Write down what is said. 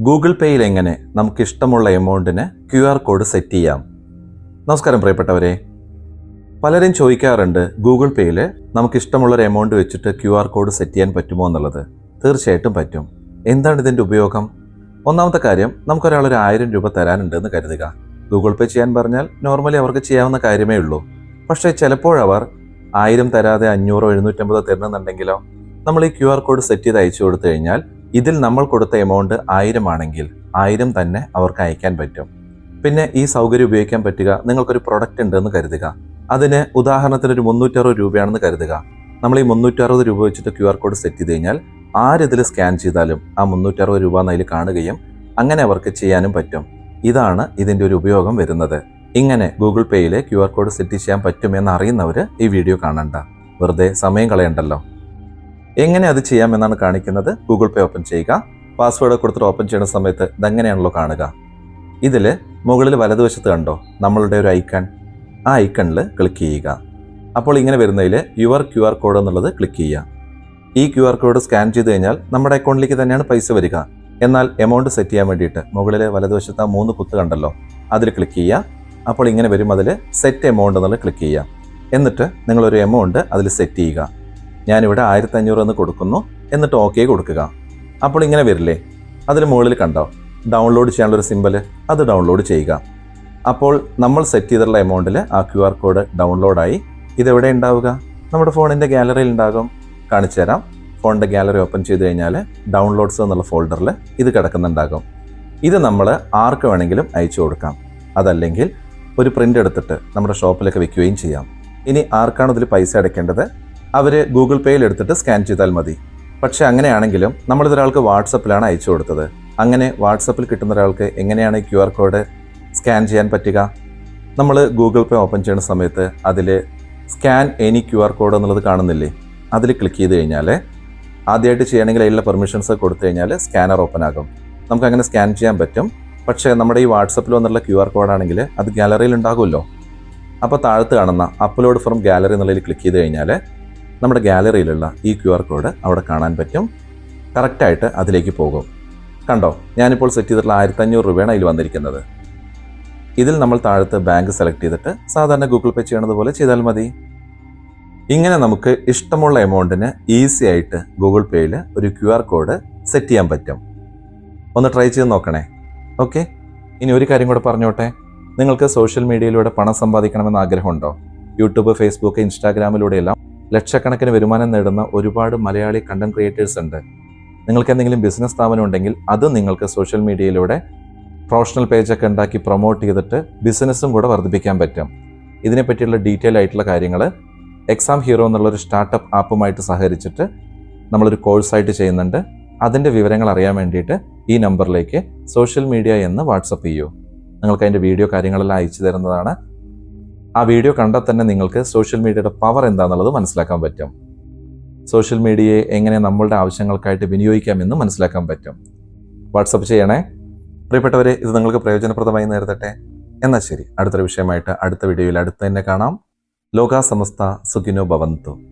Google പേയിൽ എങ്ങനെ നമുക്ക് ഇഷ്ടമുള്ള എമൗണ്ടിന് ക്യു ആർ കോഡ് സെറ്റ് ചെയ്യാം. നമസ്കാരം പ്രിയപ്പെട്ടവരെ. പലരും ചോദിക്കാറുണ്ട് ഗൂഗിൾ പേയിൽ നമുക്ക് ഇഷ്ടമുള്ള ഒരു എമൗണ്ട് വെച്ചിട്ട് ക്യു ആർ കോഡ് സെറ്റ് ചെയ്യാൻ പറ്റുമോ എന്നുള്ളത്. തീർച്ചയായിട്ടും പറ്റും. എന്താണ് ഇതിന്റെ ഉപയോഗം? ഒന്നാമത്തെ കാര്യം നമുക്കൊരാളൊരു ആയിരം രൂപ തരാനുണ്ട് എന്ന് കരുതുക. ഗൂഗിൾ പേ ചെയ്യാൻ പറഞ്ഞാൽ നോർമലി അവർക്ക് ചെയ്യാവുന്ന കാര്യമേ ഉള്ളൂ. പക്ഷേ ചിലപ്പോഴവർ ആയിരം തരാതെ അഞ്ഞൂറോ എഴുന്നൂറ്റമ്പതോ തരണമെന്നുണ്ടെങ്കിലോ നമ്മൾ ഈ ക്യു ആർ കോഡ് സെറ്റ് ചെയ്ത് അയച്ചു കൊടുത്തു കഴിഞ്ഞാൽ ഇതിൽ നമ്മൾ കൊടുത്ത എമൗണ്ട് ആയിരം ആണെങ്കിൽ ആയിരം തന്നെ അവർക്ക് അയക്കാൻ പറ്റും. പിന്നെ ഈ സൗകര്യം ഉപയോഗിക്കാൻ പറ്റുക നിങ്ങൾക്കൊരു പ്രൊഡക്റ്റ് ഉണ്ടെന്ന് കരുതുക. അതിന് ഉദാഹരണത്തിന് ഒരു മുന്നൂറ്ററുപത് രൂപയാണെന്ന് കരുതുക. നമ്മൾ ഈ മുന്നൂറ്ററുപത് രൂപ വെച്ചിട്ട് ക്യു ആർ കോഡ് സെറ്റ് ചെയ്ത് കഴിഞ്ഞാൽ ആരിതിൽ സ്കാൻ ചെയ്താലും ആ മുന്നൂറ്ററുപത് രൂപ എന്നതിൽ കാണുകയും അങ്ങനെ അവർക്ക് ചെയ്യാനും പറ്റും. ഇതാണ് ഇതിന്റെ ഒരു ഉപയോഗം വരുന്നത്. ഇങ്ങനെ ഗൂഗിൾ പേയിലെ ക്യു ആർ കോഡ് സെറ്റ് ചെയ്യാൻ പറ്റുമെന്ന് അറിയുന്നവർ ഈ വീഡിയോ കാണണ്ട. വെറുതെ സമയം കളയണ്ടല്ലോ. എങ്ങനെ അത് ചെയ്യാമെന്നാണ് കാണിക്കുന്നത്. ഗൂഗിൾ പേ ഓപ്പൺ ചെയ്യുക. പാസ്വേഡ് കൊടുത്തിട്ട് ഓപ്പൺ ചെയ്യുന്ന സമയത്ത് ഇതെങ്ങനെയാണല്ലോ കാണുക. ഇതിൽ മുകളിൽ വലതുവശത്ത് കണ്ടോ? നമ്മളുടെ ഒരു ഐക്കൺ ആ ഐക്കണിൽ ക്ലിക്ക് ചെയ്യുക. അപ്പോൾ ഇങ്ങനെ വരുന്നതിൽ യുവർ ക്യു ആർ കോഡ് എന്നുള്ളത് ക്ലിക്ക് ചെയ്യുക. ഈ ക്യു ആർ കോഡ് സ്കാൻ ചെയ്ത് കഴിഞ്ഞാൽ നമ്മുടെ അക്കൗണ്ടിലേക്ക് തന്നെയാണ് പൈസ വരിക. എന്നാൽ എമൗണ്ട് സെറ്റ് ചെയ്യാൻ വേണ്ടിയിട്ട് മുകളിൽ വലതുവശത്ത് ആ മൂന്ന് കുത്ത് കണ്ടല്ലോ? അതിൽ ക്ലിക്ക് ചെയ്യുക. അപ്പോൾ ഇങ്ങനെ വരും അതിൽ സെറ്റ് എമൗണ്ട് എന്നുള്ളത് ക്ലിക്ക് ചെയ്യുക. എന്നിട്ട് നിങ്ങളൊരു എമൗണ്ട് അതിൽ സെറ്റ് ചെയ്യുക. ഞാനിവിടെ ആയിരത്തി അഞ്ഞൂറ് എന്ന് കൊടുക്കുന്നു എന്നിട്ട് ഓക്കെ കൊടുക്കുക. അപ്പോൾ ഇങ്ങനെ വരില്ലേ? അതിന് മുകളിൽ കണ്ടോ? ഡൗൺലോഡ് ചെയ്യാനുള്ളൊരു സിമ്പൽ അത് ഡൗൺലോഡ് ചെയ്യുക. അപ്പോൾ നമ്മൾ സെറ്റ് ചെയ്തിട്ടുള്ള എമൗണ്ടിൽ ആ ക്യു ആർ കോഡ് ഡൗൺലോഡായി ഇതെവിടെ ഉണ്ടാവുക? നമ്മുടെ ഫോണിന്റെ ഗാലറിയിൽ ഉണ്ടാകും. കാണിച്ചു തരാം. ഫോണിന്റെ ഗാലറി ഓപ്പൺ ചെയ്ത് കഴിഞ്ഞാൽ ഡൗൺലോഡ്സ് എന്നുള്ള ഫോൾഡറിൽ ഇത് കിടക്കുന്നുണ്ടാകും. ഇത് നമ്മൾ ആർക്ക് വേണമെങ്കിലും അയച്ചു കൊടുക്കാം. അതല്ലെങ്കിൽ ഒരു പ്രിന്റ് എടുത്തിട്ട് നമ്മുടെ ഷോപ്പിലൊക്കെ വെക്കുകയും ചെയ്യാം. ഇനി ആർക്കാണ് ഇതിൽ പൈസ അടയ്ക്കേണ്ടത്? അവർ ഗൂഗിൾ പേയിൽ എടുത്തിട്ട് സ്കാൻ ചെയ്താൽ മതി. പക്ഷേ അങ്ങനെയാണെങ്കിലും നമ്മളിതൊരാൾക്ക് വാട്സപ്പിലാണ് അയച്ചു കൊടുത്തത്. അങ്ങനെ വാട്സപ്പിൽ കിട്ടുന്ന ഒരാൾക്ക് എങ്ങനെയാണ് ക്യു ആർ കോഡ് സ്കാൻ ചെയ്യാൻ പറ്റുക? നമ്മൾ ഗൂഗിൾ പേ ഓപ്പൺ ചെയ്യുന്ന സമയത്ത് അതിൽ scan any Q R code എന്നുള്ളത് കാണുന്നില്ലേ? അതിൽ ക്ലിക്ക് ചെയ്ത് കഴിഞ്ഞാൽ ആദ്യമായിട്ട് ചെയ്യണമെങ്കിൽ അതിലുള്ള പെർമിഷൻസ് കൊടുത്തു കഴിഞ്ഞാൽ സ്കാനർ ഓപ്പൺ ആകും. നമുക്ക് അങ്ങനെ സ്കാൻ ചെയ്യാൻ പറ്റും. പക്ഷേ നമ്മുടെ ഈ വാട്സപ്പിൽ വന്നുള്ള ക്യു ആർ കോഡാണെങ്കിൽ അത് ഗാലറിയിൽ ഉണ്ടാകുമല്ലോ. അപ്പോൾ താഴത്ത് കാണുന്ന അപ്ലോഡ് ഫ്രം ഗാലറി എന്നുള്ളതിൽ ക്ലിക്ക് ചെയ്ത് കഴിഞ്ഞാൽ നമ്മുടെ ഗാലറിയിലുള്ള ഈ ക്യു ആർ കോഡ് അവിടെ കാണാൻ പറ്റും. കറക്റ്റായിട്ട് അതിലേക്ക് പോകും. കണ്ടോ? ഞാനിപ്പോൾ സെറ്റ് ചെയ്തിട്ടുള്ള ആയിരത്തഞ്ഞൂറ് രൂപയാണ് അതിൽ വന്നിരിക്കുന്നത്. ഇതിൽ നമ്മൾ താഴത്ത് ബാങ്ക് സെലക്ട് ചെയ്തിട്ട് സാധാരണ ഗൂഗിൾ പേ ചെയ്യണത് പോലെ ചെയ്താൽ മതി. ഇങ്ങനെ നമുക്ക് ഇഷ്ടമുള്ള എമൗണ്ടിന് ഈസി ആയിട്ട് ഗൂഗിൾ പേയിൽ ഒരു ക്യു ആർ കോഡ് സെറ്റ് ചെയ്യാൻ പറ്റും. ഒന്ന് ട്രൈ ചെയ്ത് നോക്കണേ. ഓക്കെ ഇനി ഒരു കാര്യം കൂടെ പറഞ്ഞോട്ടെ. നിങ്ങൾക്ക് സോഷ്യൽ മീഡിയയിലൂടെ പണം സമ്പാദിക്കണമെന്ന് ആഗ്രഹമുണ്ടോ? യൂട്യൂബ് ഫേസ്ബുക്ക് ഇൻസ്റ്റാഗ്രാമിലൂടെയെല്ലാം ലക്ഷക്കണക്കിന് വരുമാനം നേടുന്ന ഒരുപാട് മലയാളി കണ്ടന്റ് ക്രിയേറ്റേഴ്സ് ഉണ്ട്. നിങ്ങൾക്ക് എന്തെങ്കിലും ബിസിനസ് സ്ഥാപനം ഉണ്ടെങ്കിൽ അത് നിങ്ങൾക്ക് സോഷ്യൽ മീഡിയയിലൂടെ പ്രൊഫഷണൽ പേജൊക്കെ ഉണ്ടാക്കി പ്രൊമോട്ട് ചെയ്തിട്ട് ബിസിനസ്സും കൂടെ വർദ്ധിപ്പിക്കാൻ പറ്റും. ഇതിനെപ്പറ്റിയുള്ള ഡീറ്റെയിൽ ആയിട്ടുള്ള കാര്യങ്ങൾ എക്സാം ഹീറോ എന്നുള്ളൊരു സ്റ്റാർട്ടപ്പ് ആപ്പുമായിട്ട് സഹകരിച്ചിട്ട് നമ്മളൊരു കോഴ്സായിട്ട് ചെയ്യുന്നുണ്ട്. അതിന്റെ വിവരങ്ങൾ അറിയാൻ വേണ്ടിയിട്ട് ഈ നമ്പറിലേക്ക് സോഷ്യൽ മീഡിയ എന്ന് വാട്സപ്പ് ചെയ്യൂ. നിങ്ങൾക്ക് അതിന്റെ വീഡിയോ കാര്യങ്ങളെല്ലാം അയച്ചു തരുന്നതാണ് ആ വീഡിയോ കണ്ടാൽ തന്നെ നിങ്ങൾക്ക് സോഷ്യൽ മീഡിയയുടെ പവർ എന്താണെന്നുള്ളത് മനസ്സിലാക്കാൻ പറ്റും. സോഷ്യൽ മീഡിയയെ എങ്ങനെ നമ്മളുടെ ആവശ്യങ്ങൾക്കായിട്ട് വിനിയോഗിക്കാമെന്ന് മനസ്സിലാക്കാൻ പറ്റും. വാട്സപ്പ് ചെയ്യണേ. പ്രിയപ്പെട്ടവരെ ഇത് നിങ്ങൾക്ക് പ്രയോജനപ്രദമായി നേരിടട്ടെ. എന്നാൽ ശരി അടുത്തൊരു വിഷയമായിട്ട് അടുത്ത വീഡിയോയിൽ അടുത്ത് തന്നെ കാണാം. ലോകാ സമസ്ത സുഖിനോ ഭവന്തു.